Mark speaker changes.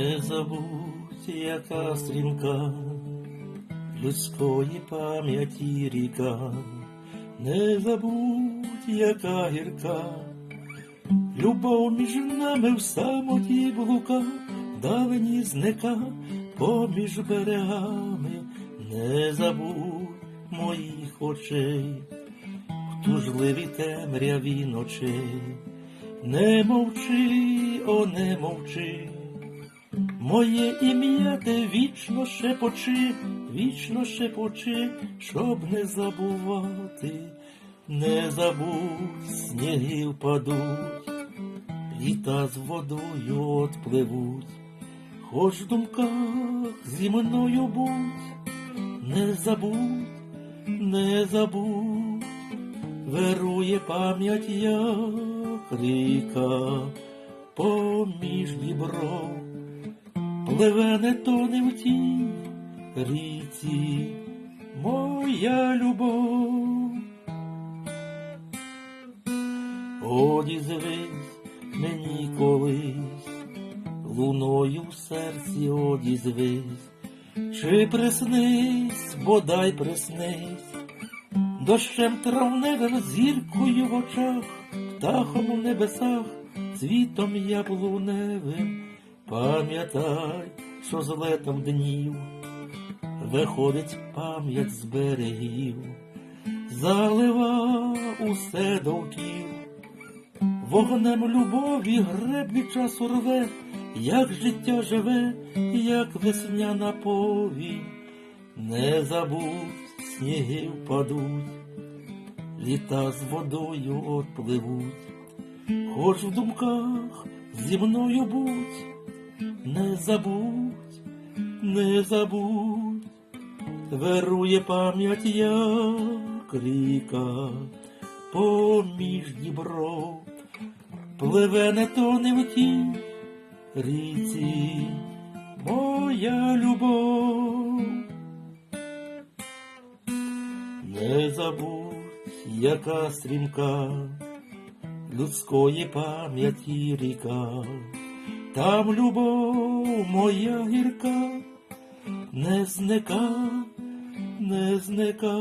Speaker 1: Не забудь, яка стрімка людської пам'яті ріка, не забудь, яка гірка, любов між нами в самоті блука, давні зника поміж берегами, не забудь моїх очей, в тужливі темряві ночей, не мовчи, о, не мовчи. Моє ім'я ти вічно шепочи, вічно шепочи, щоб не забувати, не забудь, сніги впадуть, літа з водою отпливуть, хоч в думках зі мною будь, не забудь, не забудь, вирує пам'ять як ріка поміж дібров пливе не тоне в тій ріці моя любов. Одізвись мені колись, луною в серці одізвись, чи приснись, бодай приснись, дощем травневим зіркою в очах, птахом у небесах, цвітом яблуневим. Пам'ятай, що з летом днів виходить пам'ять з берегів, залива усе довків, вогнем любові греблі часу рве, як життя живе, як весняна повінь, не забудь, сніги впадуть, літа з водою отпливуть, хоч в думках зі мною будь. Не забудь, не забудь, вирує пам'ять як ріка, поміж дібров, пливе не тоне в тій ріці, моя любов. Не забудь, яка стрімка людської пам'яті ріка. Там любов моя гірка не зника, не зника.